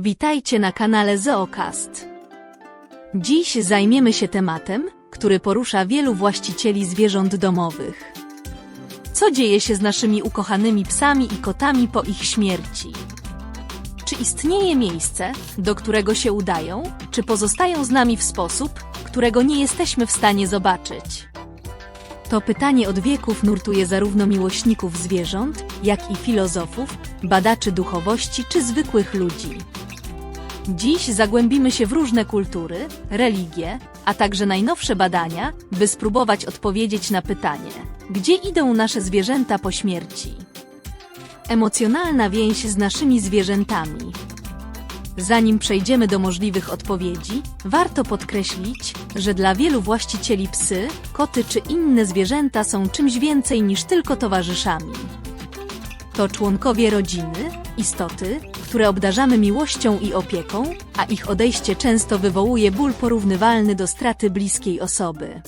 Witajcie na kanale Zoocast. Dziś zajmiemy się tematem, który porusza wielu właścicieli zwierząt domowych. Co dzieje się z naszymi ukochanymi psami i kotami po ich śmierci? Czy istnieje miejsce, do którego się udają, czy pozostają z nami w sposób, którego nie jesteśmy w stanie zobaczyć? To pytanie od wieków nurtuje zarówno miłośników zwierząt, jak i filozofów, badaczy duchowości czy zwykłych ludzi. Dziś zagłębimy się w różne kultury, religie, a także najnowsze badania, by spróbować odpowiedzieć na pytanie, gdzie idą nasze zwierzęta po śmierci. Emocjonalna więź z naszymi zwierzętami. Zanim przejdziemy do możliwych odpowiedzi, warto podkreślić, że dla wielu właścicieli psy, koty czy inne zwierzęta są czymś więcej niż tylko towarzyszami. To członkowie rodziny, istoty, które obdarzamy miłością i opieką, a ich odejście często wywołuje ból porównywalny do straty bliskiej osoby.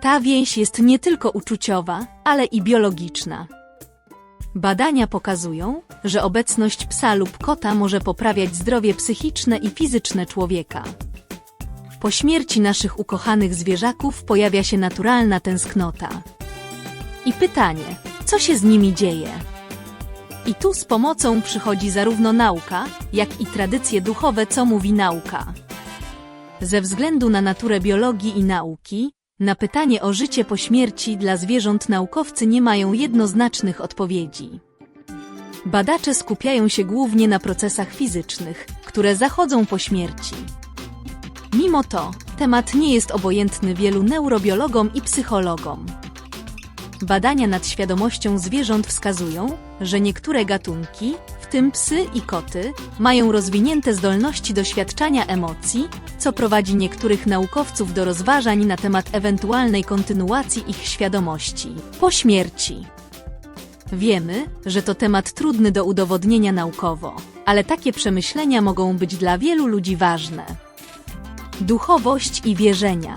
Ta więź jest nie tylko uczuciowa, ale i biologiczna. Badania pokazują, że obecność psa lub kota może poprawiać zdrowie psychiczne i fizyczne człowieka. Po śmierci naszych ukochanych zwierzaków pojawia się naturalna tęsknota. I pytanie, co się z nimi dzieje? I tu z pomocą przychodzi zarówno nauka, jak i tradycje duchowe, co mówi nauka. Ze względu na naturę biologii i nauki, na pytanie o życie po śmierci dla zwierząt naukowcy nie mają jednoznacznych odpowiedzi. Badacze skupiają się głównie na procesach fizycznych, które zachodzą po śmierci. Mimo to, temat nie jest obojętny wielu neurobiologom i psychologom. Badania nad świadomością zwierząt wskazują, że niektóre gatunki, w tym psy i koty, mają rozwinięte zdolności doświadczania emocji, co prowadzi niektórych naukowców do rozważań na temat ewentualnej kontynuacji ich świadomości po śmierci. Wiemy, że to temat trudny do udowodnienia naukowo, ale takie przemyślenia mogą być dla wielu ludzi ważne. Duchowość i wierzenia.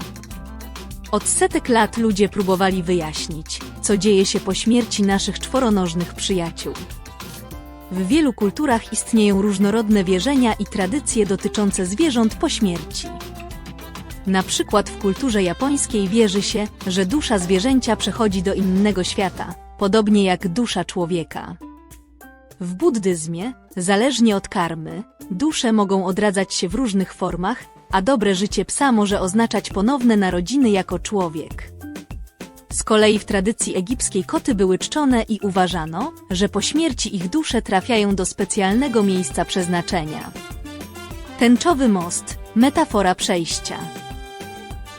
Od setek lat ludzie próbowali wyjaśnić, co dzieje się po śmierci naszych czworonożnych przyjaciół. W wielu kulturach istnieją różnorodne wierzenia i tradycje dotyczące zwierząt po śmierci. Na przykład w kulturze japońskiej wierzy się, że dusza zwierzęcia przechodzi do innego świata, podobnie jak dusza człowieka. W buddyzmie, zależnie od karmy, dusze mogą odradzać się w różnych formach, a dobre życie psa może oznaczać ponowne narodziny jako człowiek. Z kolei w tradycji egipskiej koty były czczone i uważano, że po śmierci ich dusze trafiają do specjalnego miejsca przeznaczenia. Tęczowy most metafora przejścia.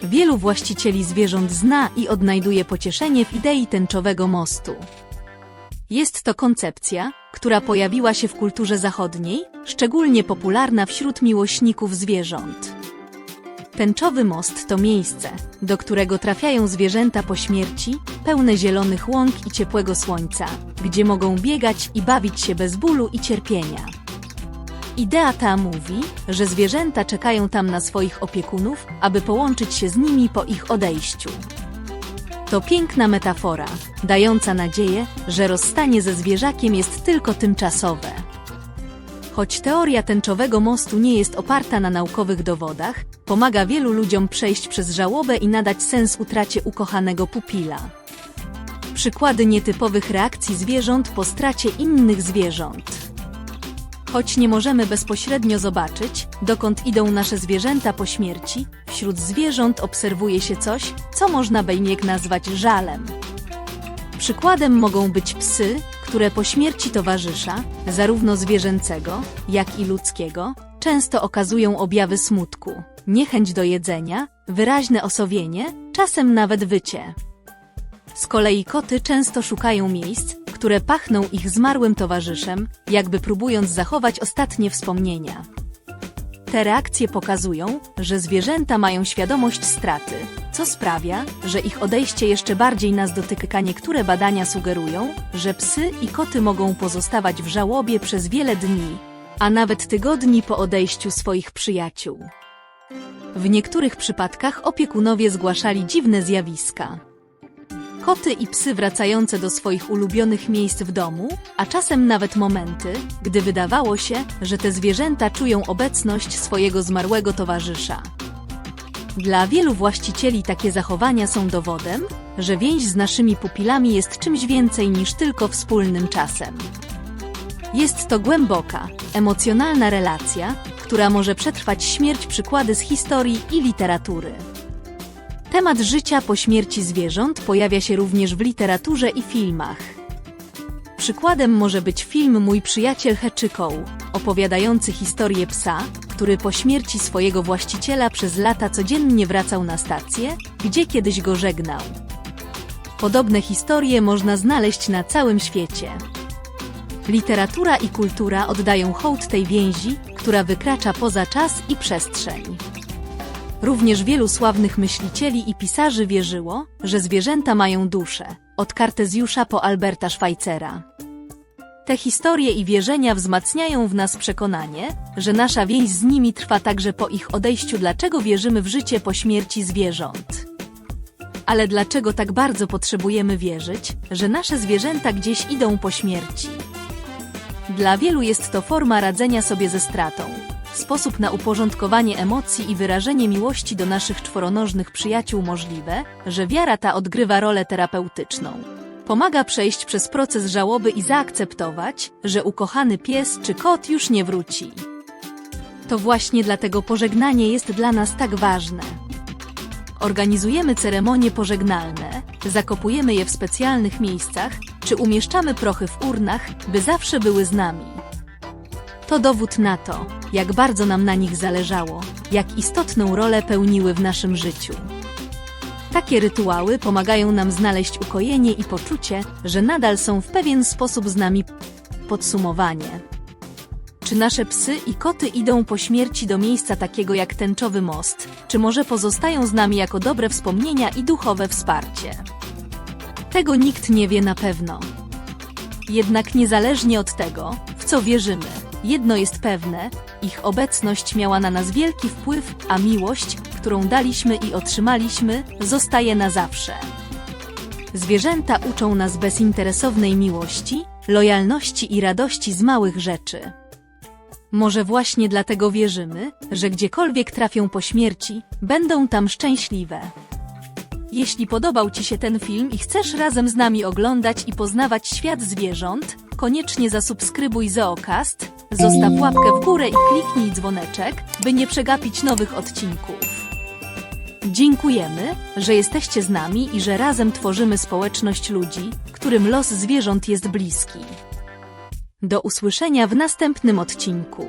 Wielu właścicieli zwierząt zna i odnajduje pocieszenie w idei tęczowego mostu. Jest to koncepcja, która pojawiła się w kulturze zachodniej, szczególnie popularna wśród miłośników zwierząt. Tęczowy most to miejsce, do którego trafiają zwierzęta po śmierci, pełne zielonych łąk i ciepłego słońca, gdzie mogą biegać i bawić się bez bólu i cierpienia. Idea ta mówi, że zwierzęta czekają tam na swoich opiekunów, aby połączyć się z nimi po ich odejściu. To piękna metafora, dająca nadzieję, że rozstanie ze zwierzakiem jest tylko tymczasowe. Choć teoria tęczowego mostu nie jest oparta na naukowych dowodach, pomaga wielu ludziom przejść przez żałobę i nadać sens utracie ukochanego pupila. Przykłady nietypowych reakcji zwierząt po stracie innych zwierząt. Choć nie możemy bezpośrednio zobaczyć, dokąd idą nasze zwierzęta po śmierci, wśród zwierząt obserwuje się coś, co można bejmiek nazwać żalem. Przykładem mogą być psy, które po śmierci towarzysza, zarówno zwierzęcego, jak i ludzkiego, często okazują objawy smutku, niechęć do jedzenia, wyraźne osowienie, czasem nawet wycie. Z kolei koty często szukają miejsc, które pachną ich zmarłym towarzyszem, jakby próbując zachować ostatnie wspomnienia. Te reakcje pokazują, że zwierzęta mają świadomość straty, co sprawia, że ich odejście jeszcze bardziej nas dotyka. Niektóre badania sugerują, że psy i koty mogą pozostawać w żałobie przez wiele dni, a nawet tygodni po odejściu swoich przyjaciół. W niektórych przypadkach opiekunowie zgłaszali dziwne zjawiska. Koty i psy wracające do swoich ulubionych miejsc w domu, a czasem nawet momenty, gdy wydawało się, że te zwierzęta czują obecność swojego zmarłego towarzysza. Dla wielu właścicieli takie zachowania są dowodem, że więź z naszymi pupilami jest czymś więcej niż tylko wspólnym czasem. Jest to głęboka, emocjonalna relacja, która może przetrwać śmierć przykłady z historii i literatury. Temat życia po śmierci zwierząt pojawia się również w literaturze i filmach. Przykładem może być film Mój przyjaciel Heczykoł, opowiadający historię psa, który po śmierci swojego właściciela przez lata codziennie wracał na stację, gdzie kiedyś go żegnał. Podobne historie można znaleźć na całym świecie. Literatura i kultura oddają hołd tej więzi, która wykracza poza czas i przestrzeń. Również wielu sławnych myślicieli i pisarzy wierzyło, że zwierzęta mają duszę, od Kartezjusza po Alberta Schweitzera. Te historie i wierzenia wzmacniają w nas przekonanie, że nasza więź z nimi trwa także po ich odejściu. Dlaczego wierzymy w życie po śmierci zwierząt? Ale dlaczego tak bardzo potrzebujemy wierzyć, że nasze zwierzęta gdzieś idą po śmierci? Dla wielu jest to forma radzenia sobie ze stratą, sposób na uporządkowanie emocji i wyrażenie miłości do naszych czworonożnych przyjaciół możliwe, że wiara ta odgrywa rolę terapeutyczną. Pomaga przejść przez proces żałoby i zaakceptować, że ukochany pies czy kot już nie wróci. To właśnie dlatego pożegnanie jest dla nas tak ważne. Organizujemy ceremonie pożegnalne, zakopujemy je w specjalnych miejscach, czy umieszczamy prochy w urnach, by zawsze były z nami. To dowód na to, jak bardzo nam na nich zależało, jak istotną rolę pełniły w naszym życiu. Takie rytuały pomagają nam znaleźć ukojenie i poczucie, że nadal są w pewien sposób z nami. Podsumowanie. Czy nasze psy i koty idą po śmierci do miejsca takiego jak tęczowy most, czy może pozostają z nami jako dobre wspomnienia i duchowe wsparcie? Tego nikt nie wie na pewno. Jednak niezależnie od tego, w co wierzymy, jedno jest pewne, ich obecność miała na nas wielki wpływ, a miłość, którą daliśmy i otrzymaliśmy, zostaje na zawsze. Zwierzęta uczą nas bezinteresownej miłości, lojalności i radości z małych rzeczy. Może właśnie dlatego wierzymy, że gdziekolwiek trafią po śmierci, będą tam szczęśliwe. Jeśli podobał Ci się ten film i chcesz razem z nami oglądać i poznawać świat zwierząt, koniecznie zasubskrybuj Zoocast, zostaw łapkę w górę i kliknij dzwoneczek, by nie przegapić nowych odcinków. Dziękujemy, że jesteście z nami i że razem tworzymy społeczność ludzi, którym los zwierząt jest bliski. Do usłyszenia w następnym odcinku.